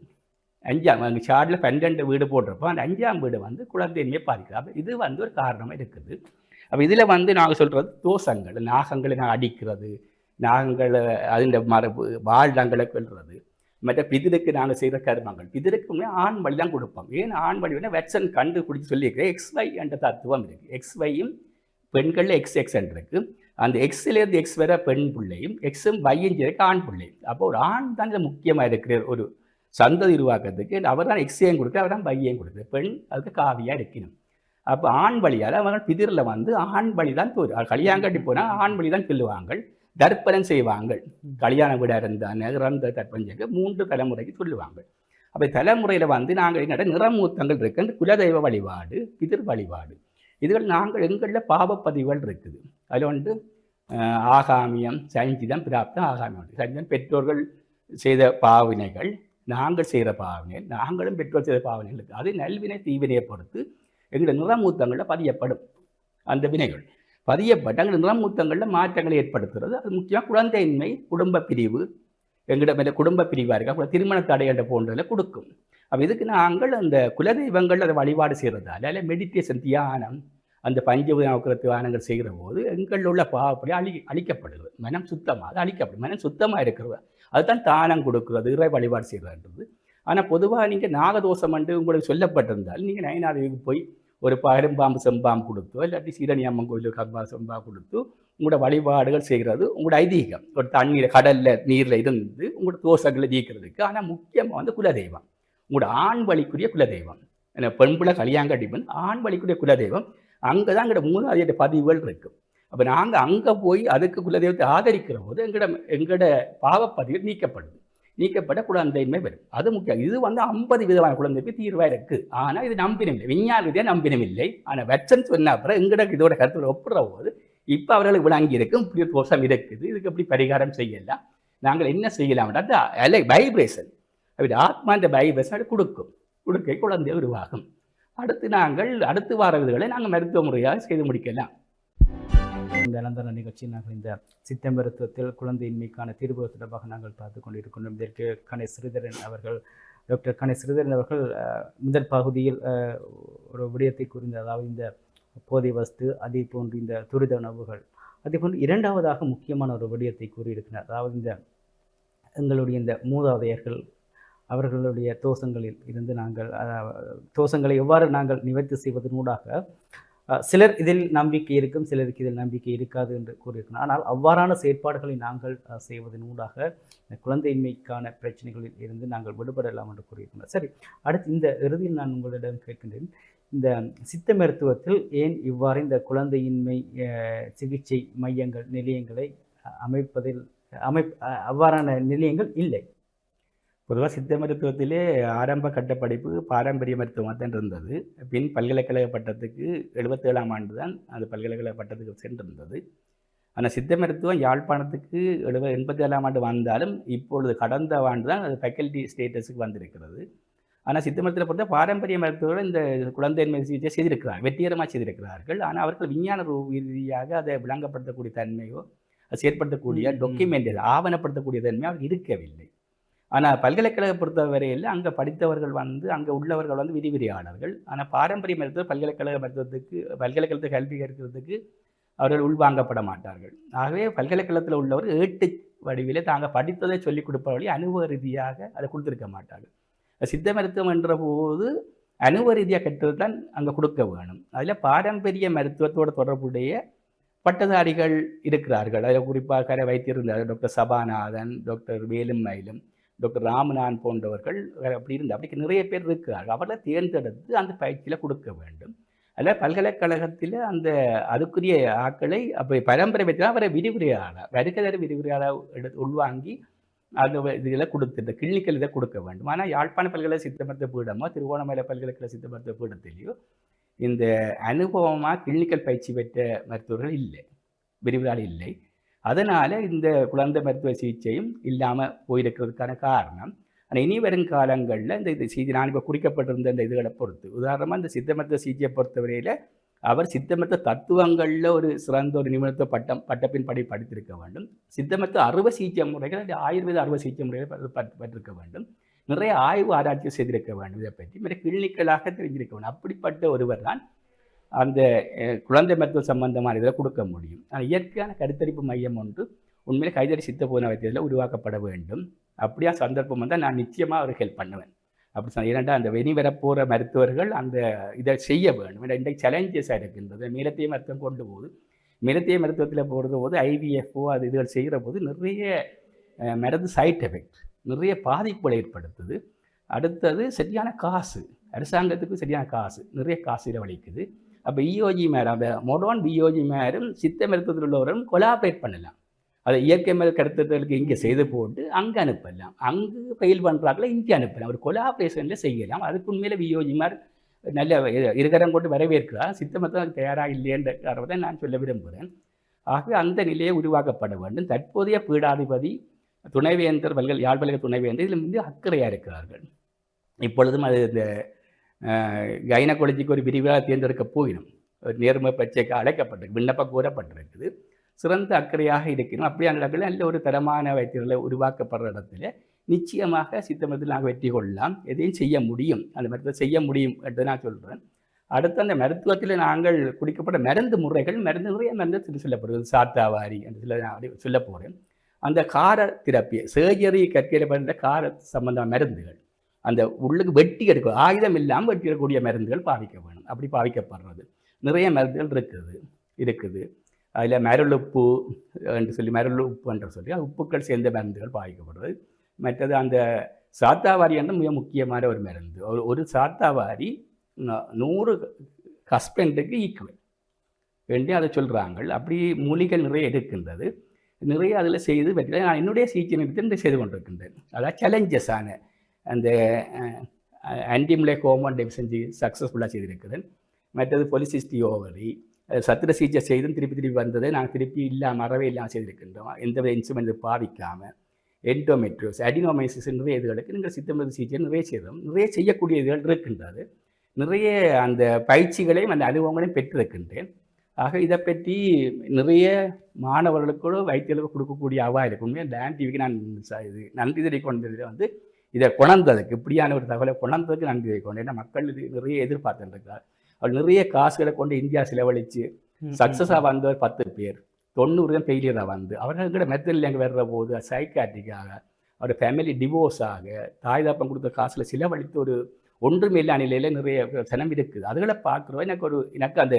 C: அஞ்சாம் அங்கே சார்டில் பன்னெண்டு வீடு போட்டிருப்போம். அந்த அஞ்சாம் வீடு வந்து குழந்தையுமே பாதிக்குது. அப்போ இது வந்து ஒரு காரணமாக இருக்குது. அப்போ இதில் வந்து நாங்கள் சொல்கிறது தோஷங்கள் நாகங்களை நான் அடிக்கிறது நாகங்களை அதுண்ட மரபு வாழ்டங்களை கொள்வது மற்ற பிதிருக்கு நாங்கள் செய்கிற கருமங்கள். பிதிருக்குமே ஆண் வழி தான் கொடுப்போம். ஏன் ஆண் வழி வேணால் வெட்சன் கண்டுபிடிச்சு சொல்லியிருக்கிறேன் எக்ஸ் ஒய் என்ற தத்துவம் இருக்குது எக்ஸ் ஒய்யும் பெண்களில் எக்ஸ் எக்ஸ் இருக்கு அந்த எக்ஸ்லேருந்து எக்ஸ் வர பெண் பிள்ளையும் எக்ஸும் வையும் சேர்க்க ஆண் பிள்ளையும். அப்போ ஒரு ஆண் தான் இது முக்கியமாக இருக்கிற ஒரு சந்ததி உருவாக்கத்துக்கு அவர் தான் எக்ஸையும் கொடுக்குற அவர் தான் பையையும் கொடுக்குற பெண் அதுக்கு காவியாக இருக்கணும் அப்போ ஆண் வழியால் அவங்க பிதிரில் வந்து ஆண் வழி தான் தோறு கல்யாங்கட்டி போனால் ஆண் வழி தான் சொல்லுவாங்க தர்ப்பணம் செய்வாங்க கல்யாண வீடாக இருந்தால் இறந்த தர்ப்பணம் செய்ய மூன்று தலைமுறைக்கு சொல்லுவாங்க அப்போ தலைமுறையில் வந்து நாங்கள் என்னடா நிறமூத்தங்கள் இருக்கு அந்த குலதெய்வ வழிபாடு பிதிர் வழிபாடு. இதுகள் நாங்கள் எங்களில் பாவப்பதிவுகள் இருக்குது. அதில் வந்து ஆகாமியம் சஞ்சிதம் பிராப்தம் ஆகாமியம். சஞ்சிதம் பெற்றோர்கள் செய்த பாவினைகள் நாங்கள் செய்கிற பாவனை நாங்களும் பெற்றோர் செய்த பாவனைகளுக்கு அது நல்வினை தீவினையை பொறுத்து எங்களுடைய நிறமூத்தங்களில் பதியப்படும் அந்த வினைகள். பதியப்பட்ட அங்கே நிறமூத்தங்களில் மாற்றங்களை ஏற்படுத்துறது. அது முக்கியமாக குழந்தையின்மை குடும்ப பிரிவு எங்களிடம் மேலே குடும்ப பிரிவாக இருக்கா? அப்புறம் திருமண தடை என்ற போன்றதில் கொடுக்கும். அப்போ இதுக்கு நாங்கள் அந்த குலதெய்வங்கள் அதை வழிபாடு செய்கிறதால மெடிடேஷன் தியானம் அந்த பஞ்சபூத வானங்கள் செய்கிற போது எங்கள் உள்ள பாவப்படி அழி அழிக்கப்படுது மனம் சுத்தமாக அது அழிக்கப்படும். மனம் சுத்தமாக இருக்கிறது. அதுதான் தானம் கொடுக்குறது இறை வழிபாடு செய்கிறதுன்றது. ஆனால் பொதுவாக நீங்கள் நாகதோஷம் என்று உங்களுக்கு சொல்லப்பட்டிருந்தால் நீங்கள் நயனாதேவிக்கு போய் ஒரு பரும்பாம்பு செம்பாம்பு கொடுத்தோ இல்லாட்டி சீரணி அம்மன் கோயிலுக்கு கம்பா செம்பா கொடுத்து உங்களோட வழிபாடுகள் செய்கிறது உங்களோட ஐதீகம். ஒரு தண்ணீர் கடலில் நீரில் இருந்து உங்களோட தோஷங்களை நீக்கிறதுக்கு. ஆனால் முக்கியமாக வந்து குலதெய்வம். உங்களோட ஆண் வழிக்குரிய குலதெய்வம். ஏன்னா பெண் பிள்ளை கல்யாங்கடிப்பன் ஆண் வழிக்குரிய குலதெய்வம். அங்கே தான் எங்களோட மூணாவது பதிவுகள் இருக்குது அப்போ நாங்கள் அங்கே போய் அதுக்கு குலதெய்வத்தை ஆதரிக்கிற போது எங்களோட எங்களோட பாவப்பதிவு நீக்கப்படுது. நீக்கப்பட்ட குழந்தையின்மை வரும். அது முக்கியம். இது வந்து ஐம்பது விதமான குழந்தைக்கு தீர்வாக இருக்குது ஆனால் இது நம்பினம் இல்லை விஞ்ஞான ரீதியாக நம்பினம் இல்லை ஆனால் வெச்சன் சொன்ன அப்புறம் எங்கட இதோட கருத்தில் ஒப்புற போது இப்போ அவர்களுக்கு விளங்கி இருக்கும். இப்படி தோஷம் இருக்குது. இதுக்கு எப்படி பரிகாரம் செய்யலாம்? நாங்கள் என்ன செய்யலாம் அது அலை வைப்ரேஷன் அப்படி ஆத்மா இந்த வைப்ரேஷன் கொடுக்கும். கொடுக்க குழந்தை உருவாகும். அடுத்து நாங்கள் அடுத்து வார விதிகளை நாங்கள் மருத்துவ முறையாக செய்து முடிக்கலாம்.
B: இந்த அனந்தன நிகழ்ச்சி நாங்கள் இந்த சித்த மருத்துவத்தில் குழந்தையின்மைக்கான தீர்வு தொடர்பாக நாங்கள் பார்த்து கொண்டிருக்கின்றோம். இதற்கு கணே ஸ்ரீதரன் அவர்கள் டாக்டர் கணே ஸ்ரீதரன் அவர்கள் அஹ், முதல் பகுதியில் ஒரு விடயத்தை கூறிந்த அதாவது இந்த போதை வஸ்து அதே போன்று இந்த துரித உணவுகள் அதே போன்று இரண்டாவதாக முக்கியமான ஒரு விடயத்தை கூறியிருக்கிறார். அதாவது இந்த எங்களுடைய இந்த மூதாதையர்கள் அவர்களுடைய தோஷங்களில் இருந்து நாங்கள் தோஷங்களை எவ்வாறு நாங்கள் நிவர்த்தி செய்வதனூடாக சிலர் இதில் நம்பிக்கை இருக்கும் சிலருக்கு இதில் நம்பிக்கை இருக்காது என்று கூறியிருக்கணும். ஆனால் அவ்வாறான செயற்பாடுகளை நாங்கள் செய்வதன் செய்வதனூடாக இந்த குழந்தையின்மைக்கான பிரச்சனைகளில் இருந்து நாங்கள் விடுபடலாம் என்று கூறியிருக்கிறார். சரி அடுத்து இந்த இறுதியில் நான் உங்களிடம் கேட்கின்றேன். இந்த சித்த மருத்துவத்தில் ஏன் இவ்வாறு இந்த குழந்தையின்மை சிகிச்சை மையங்கள் நிலையங்களை அமைப்பதில் அமை அவ்வாறான நிலையங்கள் இல்லை?
C: பொதுவாக சித்த மருத்துவத்திலே ஆரம்ப கட்ட படிப்பு பாரம்பரிய மருத்துவமாக தான் இருந்தது. பின் பல்கலைக்கழக பட்டத்துக்கு எழுபத்தேழாம் ஆண்டு தான் அந்த பல்கலைக்கழக பட்டத்துக்கு சென்றிருந்தது. ஆனால் சித்த மருத்துவம் யாழ்ப்பாணத்துக்கு எழுபது எண்பத்தி ஏழாம் ஆண்டு வந்தாலும் இப்பொழுது கடந்த ஆண்டு தான் அது ஃபேக்கல்டி ஸ்டேட்டஸுக்கு வந்திருக்கிறது. ஆனால் சித்த மருத்துவத்தை பொறுத்த பாரம்பரிய மருத்துவர்கள் இந்த குழந்தையின்மை சிகிச்சை செய்திருக்கிறார்கள் வெற்றிகரமாக செய்திருக்கிறார்கள். ஆனால் அவர்கள் விஞ்ஞான ரீதியாக அதை விளங்கப்படுத்தக்கூடிய தன்மையோ அதை செயற்படுத்தக்கூடிய. டொக்குமெண்ட் ஆவணப்படுத்தக்கூடிய தன்மை அவருக்கு இருக்கவில்லை. ஆனால் பல்கலைக்கழக பொறுத்தவரையில் அங்கே படித்தவர்கள் வந்து அங்கே உள்ளவர்கள் வந்து விதிவிரியாளர்கள் ஆனால் பாரம்பரிய மருத்துவம் பல்கலைக்கழக மருத்துவத்துக்கு பல்கலைக்கழகத்தை கல்வி கற்கிறதுக்கு அவர்கள் உள்வாங்கப்பட மாட்டார்கள். ஆகவே பல்கலைக்கழகத்தில் உள்ளவர் ஏட்டு வடிவிலே தாங்கள் படித்ததை சொல்லிக் கொடுப்பவர்களே அனுபவ ரீதியாக அதை கொடுத்துருக்க மாட்டார்கள். சித்த மருத்துவம் என்ற போது அனுபவ ரீதியாக கற்றது தான் அங்கே கொடுக்க வேணும். அதில் பாரம்பரிய மருத்துவத்தோட தொடர்புடைய பட்டதாரிகள் இருக்கிறார்கள். அதில் குறிப்பாக கரை வைத்திருந்தார் டாக்டர் சபாநாதன் டாக்டர் வேலும் மயிலும் டாக்டர் ராமநாதன் போன்றவர்கள் அப்படி இருந்தால் அப்படி நிறைய பேர் இருக்கிறார்கள். அவர்களை தேர்ந்தெடுத்து அந்த பயிற்சியில் கொடுக்க வேண்டும். அதில் பல்கலைக்கழகத்தில் அந்த அதுக்குரிய ஆட்களை அப்போ பரம்பரை வச்சு அவரை விரிவுரையாளர் வருகிற விரிவுரையாளர் எடுத்து உள்வாங்கி அந்த இதில் கொடுத்துட்டு கிளினிக்கல் இதை கொடுக்க வேண்டும். ஆனால் யாழ்ப்பாண பல்கலை சித்த மருத்துவ பீடமோ திருவோணமலை பல்கலைக்கழக சித்த மருத்துவ பீடத்திலேயோ இந்த அனுபவமாக கிளினிக்கல் பயிற்சி பெற்ற மருத்துவர்கள் இல்லை. விரிவுரையாளர் இல்லை. அதனால் இந்த குழந்தை மருத்துவ சிகிச்சையும் இல்லாமல் போயிருக்கிறதுக்கான காரணம். ஆனால் இனி வரும் காலங்களில் இந்த இது சிகிச்சை நான் இப்போ குறிக்கப்பட்டிருந்த இந்த இதுகளை பொறுத்து உதாரணமாக இந்த சித்த மருத்துவ சிகிச்சையை பொறுத்தவரையில் அவர் சித்த மருத்துவ தத்துவங்களில் ஒரு சிறந்த ஒரு நிபுணத்துவ பட்டம் பட்டப்பின் படி படித்திருக்க வேண்டும். சித்த மருத்துவ அறுவை சிகிச்சை முறைகள் ஆயுர்வேத அறுவை சிகிச்சை முறைகள் ப- பட்டிருக்க வேண்டும். நிறைய ஆய்வு ஆராய்ச்சி செய்திருக்க வேண்டும். இதை பற்றி மிக கிளினிக்கலாக தெரிஞ்சிருக்க வேண்டும். அப்படிப்பட்ட ஒருவர் தான் அந்த குழந்தை மருத்துவ சம்பந்தமான இதில் கொடுக்க முடியும். ஆனால் இயற்கையான கருத்தரிப்பு மையம் ஒன்று உண்மையிலே கைதறி சித்த போன வைத்தியத்தில் உருவாக்கப்பட வேண்டும். அப்படியா சந்தர்ப்பம் வந்தால் நான் நிச்சயமாக அவர் ஹெல்ப் பண்ணுவேன். அப்படி சொன்ன ஏனென்றால் அந்த வெளி வரப்போகிற மருத்துவர்கள் அந்த இதை செய்ய வேண்டும். இன்றைக்கு சேலஞ்சஸாக இருக்கின்றது. மேலத்திய மருத்துவம் கொண்டு போகுது. மேலத்திய மருத்துவத்தில் போகிறது போது ஐவிஎஃப்ஓ அது இதுகள் செய்கிற போது நிறைய மருந்து சைட் எஃபெக்ட் நிறைய பாதிப்புகளை ஏற்படுத்துது. அடுத்தது சரியான காசு. அரசாங்கத்துக்கு சரியான காசு. நிறைய காசு செலவழிக்குது. அப்போ இஓஜி மேர் அந்த மொடான் பிஓஜி மேரும் சித்த மருத்துவத்தில் உள்ளவரும் கொலாபரேட் பண்ணலாம். அதை இயற்கை மேல் கருத்துக்களுக்கு இங்கே செய்து போட்டு அங்கே அனுப்பலாம். அங்கு ஃபெயில் பண்ணுறாங்கள இங்கே அனுப்பலாம். ஒரு கொலாபரேஷனில் செய்யலாம். அதுக்கு உண்மையில் பிஓஜி மேர் நல்ல இருக்கிறம் இருகரம் கொண்டு வரவேற்கிறார். சித்த மருத்துவம் தயாராக இல்லைன்ற காரணத்தை நான் சொல்ல விரும்புகிறேன். ஆகவே அந்த நிலையை உருவாக்கப்பட வேண்டும். தற்போதைய பீடாதிபதி துணைவேந்தர் பல்கல் யாழ் பல்கலை துணைவேந்தர் இதில் வந்து அக்கறையாக இருக்கிறார்கள். இப்பொழுதும் அது இந்த கைனகாலஜிக்கு ஒரு விரிவாக தேர்ந்தெடுக்க போயிடும் ஒரு நேர்ம பச்சைக்கு அழைக்கப்பட்டிருக்கு விண்ணப்பம் கூறப்பட்டிருக்குது. சிறந்த அக்கறையாக இருக்கணும் அப்படியான இடத்துல நல்ல ஒரு தரமான வைத்தியர்களை உருவாக்கப்படுற இடத்துல நிச்சயமாக சித்த மருத்துவத்தில் நாங்கள் வெற்றி கொள்ளலாம். எதையும் செய்ய முடியும். அந்த மருத்துவம் செய்ய முடியும் என்று நான் சொல்கிறேன் அடுத்து அந்த மருத்துவத்தில் நாங்கள் குடிக்கப்பட்ட மருந்து முறைகள் மருந்து நிறைய மருந்து சொல்லப்படுவது சாத்தாவாரி என்று சொல்ல நான் சொல்ல போகிறேன் அந்த கார திரப்பி சர்ஜரி கற்கையில் பண்ணுற கார சம்பந்தமான மருந்துகள். அந்த உள்ளுக்கு வெட்டி எடுக்க ஆயுதம் இல்லாமல் வெட்டி எடுக்கக்கூடிய மருந்துகள் பாவிக்க வேணும். அப்படி பாவிக்கப்படுறது. நிறைய மருந்துகள் இருக்குது இருக்குது. அதில் மருளுப்பு என்று சொல்லி மருளுப்பு என்று சொல்லி உப்புக்கள் சேர்ந்த மருந்துகள் பாவிக்கப்படுறது. மற்றது அந்த சாத்தாவாரி என்ற மிக முக்கியமான ஒரு மருந்து. ஒரு ஒரு சாத்தாவாரி நூறு ஹஸ்பண்டுக்கு ஈக்குவல் என்று அதை சொல்கிறாங்க அப்படி மூலிகள் நிறைய இருக்கின்றது. நிறைய அதில் செய்து வெற்றி நான் என்னுடைய சிகிச்சை நிறுத்தி செய்து கொண்டிருக்கின்றேன். அதான் சேலஞ்சஸான அந்த ஆன்டிமுலை ஹோமோன் டெபிசன்சி சக்ஸஸ்ஃபுல்லாக செய்திருக்கிறேன் மற்றது பொலிசிஸ்டி ஓவரி சத்திர சிகிச்சை செய்தும் திருப்பி திருப்பி வந்ததை. நாங்கள் திருப்பி இல்லாமல் அறவே இல்லாமல் செய்திருக்கின்றோம். எந்த வித இன்ஸ்ட்ருமெண்ட் பாவிக்காமல் என்டோமெட்ரோஸ் அடினோமைசிஸ் நிறைய இதுகளுக்கு நீங்கள் சித்தமருந்து சிகிச்சை நிறைய செய்தோம் நிறைய செய்யக்கூடிய இதுகள் இருக்கின்றது. நிறைய அந்த பயிற்சிகளையும் அந்த அனுபவங்களையும் பெற்றிருக்கின்றேன். ஆக இதை பற்றி நிறைய மாணவர்களுக்கு வைத்தியர்களுக்கு கொடுக்கக்கூடிய அவா இருக்குமே. உண்மையாக டிவிக்கு நான் இது நன்றி தெரிவிக்கொண்டதில் வந்து இதை கொணர்ந்ததுக்கு இப்படியான ஒரு தகவலை கொணர்ந்ததுக்கு நன்றி ஏன்னா மக்கள் இது நிறைய எதிர்பார்த்துட்டு இருக்கிறார் அவர் நிறைய காசுகளை கொண்டு இந்தியா செலவழித்து சக்ஸஸாக வந்தவர் பத்து பேர். தொண்ணூறு தான் ஃபெயிலியராக வந்து. அவர்கள் கூட மெத்தடில் எங்கே வர்ற போது சைக்காட்டிக்காக அவர் ஃபேமிலி டிவோர்ஸ் ஆக தாய் தாப்பம் கொடுத்த காசில் செலவழித்து ஒரு ஒன்றுமில்லா நிலையில் நிறைய சனம் இருக்குது அதுகளை பார்க்குறோம். எனக்கு ஒரு எனக்கு அந்த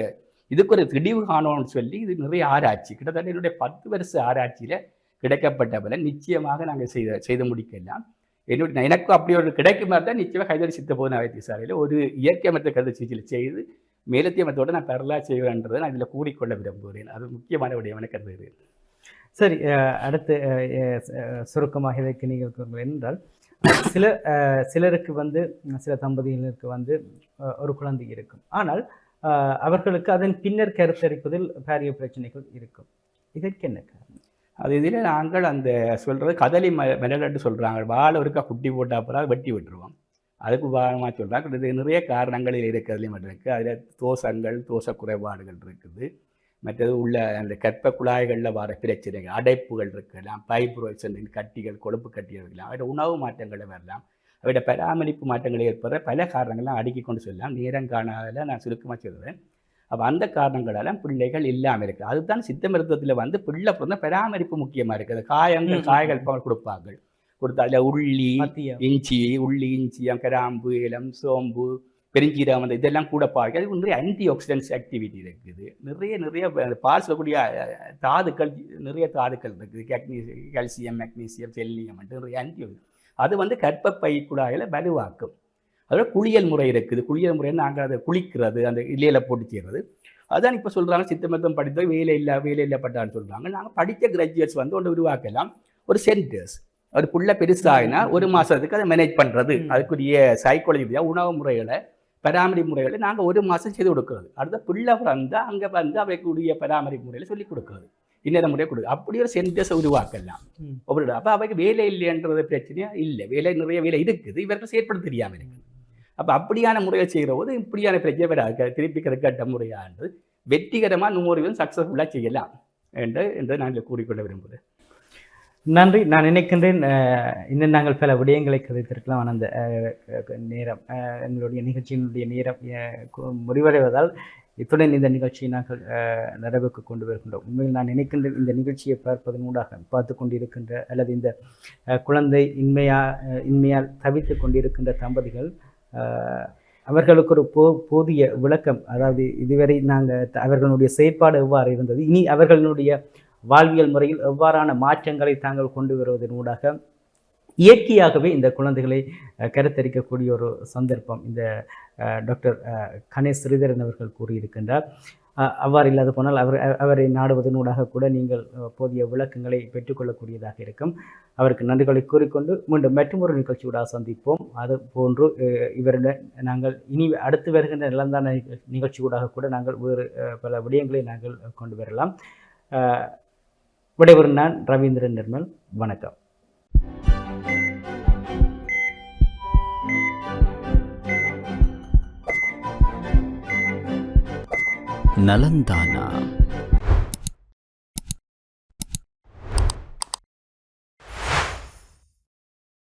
C: இதுக்கு ஒரு திடிவு காணோம்னு சொல்லி இது நிறைய ஆராய்ச்சி கிட்டத்தட்ட என்னுடைய பத்து வருஷ ஆராய்ச்சியில் கிடைக்கப்பட்ட பலன் நிச்சயமாக நாங்கள் செய்த செய்து முடிக்கலாம். என்னுடைய எனக்கும் அப்படி ஒரு கிடைக்கும் மாதிரி தான் நிச்சயமாக கைதறி சித்த போன வைத்தியசாலையில் ஒரு இயற்கை மருத்துவ கருத சிகிச்சையில் செய்து மேலத்திய மருத்துவோட நான் பெறலா செய்வேன்றதை நான் இதில் கூறிக்கொள்ள விரும்புகிறேன். அது முக்கியமான விடயம் கருதுகிறேன்
B: சரி அடுத்து சுருக்கமாக இதற்கு நீங்கள் கூறுங்கள் என்றால் சில சிலருக்கு வந்து சில தம்பதியினருக்கு வந்து ஒரு குழந்தை இருக்கும். ஆனால் அவர்களுக்கு அதன் பின்னர் கருத்தரிப்பதில் பாரிய பிரச்சனைகள் இருக்கும். இதற்கு என்ன காரணம்?
C: அது இதில் நாங்கள் அந்த சொல்கிறது கதலி ம மிளகட்டு சொல்கிறாங்க வாழை ஒருக்கா குட்டி போட்டால் அப்புறம் வெட்டி விட்டுருவோம். அதுக்கு உதாரணமாக சொல்கிறாங்க இது நிறைய காரணங்கள் இருக்கிறதுலையும் மட்டும் இருக்குது அதில் தோசங்கள் தோச குறைபாடுகள் இருக்குது. மற்றது உள்ள அந்த கற்ப குழாய்களில் வர பிரச்சனைகள் அடைப்புகள் இருக்கலாம் பைப்ரோய்ஸ் கட்டிகள் கொழுப்பு கட்டிகள் இருக்கலாம். அதோட உணவு மாற்றங்களை வரலாம். அதோட பராமரிப்பு மாற்றங்கள் ஏற்படுற பல காரணங்கள்லாம் அடுக்கி கொண்டு சொல்லலாம். நேரம் காணாதல நான் சுருக்கமாக சொல்கிறேன் அப்போ அந்த காரணங்களால பிள்ளைகள் இல்லாமல் இருக்குது அதுதான் சித்த மருத்துவத்தில் வந்து பிள்ளை பிறந்த பராமரிப்பு முக்கியமாக இருக்குது காயங்கள். காய்கள் கொடுப்பாங்க கொடுத்தா அதில் உள்ளி இஞ்சி உள்ளி இஞ்சி கிராம்பு இளம் சோம்பு பெருஞ்சீரகம் அந்த இதெல்லாம் கூட பாய்க்கு அது நிறைய ஆன்டி ஆக்சிடென்ட்ஸ் ஆக்டிவிட்டி இருக்குது. நிறைய நிறைய பால் சொல்லக்கூடிய தாதுக்கள் நிறைய தாதுக்கள் இருக்குது. கேக்னீசி கால்சியம் மெக்னீசியம் செல்லியம் நிறைய ஆன்டி அது வந்து கர்ப்பப்பை குழாயில் வலுவாக்கும். அதோட குளியல் முறை இருக்குது. குளியல் முறை நாங்கள் அதை குளிக்கிறது அந்த இலையில போட்டு செய்கிறது அதான் இப்போ சொல்கிறாங்க சித்த மருத்துவம் படித்த வேலை இல்லை வேலை இல்லை பட்டான்னு சொல்கிறாங்க நாங்கள் படித்த கிராஜுவேட்ஸ் வந்து ஒன்று உருவாக்கலாம். ஒரு சென்டர்ஸ் ஒரு புள்ள பெருசாகினா ஒரு மாதத்துக்கு அதை மேனேஜ் பண்ணுறது. அதுக்குரிய சைக்காலஜி ரீதியாக உணவு முறைகளை பராமரிப்பு முறைகளை நாங்கள் ஒரு மாதம் செய்து கொடுக்குறது. அடுத்த பிள்ளை வந்தால் அங்கே வந்து அவைக்குரிய பராமரிப்பு முறையில் சொல்லி கொடுக்குறது. இன்னொரு முறையை கொடுக்கு அப்படி ஒரு சென்டர்ஸை உருவாக்கலாம். ஒவ்வொரு அப்போ அவைக்கு வேலை இல்லைன்றது பிரச்சனையா? இல்லை. வேலை நிறைய வேலை இருக்குது. இவர்கள் செயற்படுத்த தெரியாமல் இருக்குது. அப்போ அப்படியான முறையை செய்கிற போது இப்படியான பிரச்சனை திருப்பி கட்ட முறையானது வெற்றிகரமாக நூறு சக்ஸஸ்ஃபுல்லாக செய்யலாம் என்று என்று நாங்கள் கூறிக்கொள்ள விரும்புகிறேன்.
B: நன்றி. நான் நினைக்கின்றேன் இன்னும் நாங்கள் பல விடயங்களை கதைத்திருக்கலாம். ஆனால் அந்த நேரம் எங்களுடைய நிகழ்ச்சியினுடைய நேரம் முடிவடைவதால் இத்துடன் இந்த நிகழ்ச்சியை நாங்கள் நடவுக்கு நிறைவுக்கு கொண்டு வருகின்றோம். உண்மையில் நான் நினைக்கின்றேன் இந்த நிகழ்ச்சியை பார்ப்பதன் ஊடாக பார்த்து கொண்டிருக்கின்ற அல்லது இந்த குழந்தை இன்மையா இன்மையால் தவித்து கொண்டிருக்கின்ற தம்பதிகள் அவர்களுக்கு ஒரு போ போதிய விளக்கம் அதாவது இதுவரை நாங்கள் அவர்களுடைய செயற்பாடு எவ்வாறு இருந்தது இனி அவர்களுடைய வாழ்வியல் முறையில் எவ்வாறான மாற்றங்களை தாங்கள் கொண்டு வருவதன் ஊடாக இயற்கையாகவே இந்த குழந்தைகளை கருத்தரிக்கக்கூடிய ஒரு சந்தர்ப்பம் இந்த டாக்டர் கணேஷ் ஸ்ரீதரன் அவர்கள் கூறியிருக்கின்றார். அவ்வாறு இல்லாது போனால் அவர் அவரை நாடுவதனூடாக கூட நீங்கள் போதிய விளக்கங்களை பெற்றுக்கொள்ளக்கூடியதாக இருக்கும். அவருக்கு நன்றிகளை கூறிக்கொண்டு மீண்டும் மற்றொரு நிகழ்ச்சியூடாக சந்திப்போம். அது போன்று இவருடன் நாங்கள் இனி அடுத்து வருகின்ற நிலந்தான நிகழ்ச்சியூடாக கூட நாங்கள் வேறு பல விடயங்களை நாங்கள் கொண்டு வரலாம். விடைபெறும் நான் ரவீந்திரன் நிர்மல். வணக்கம்.
A: நலந்தானா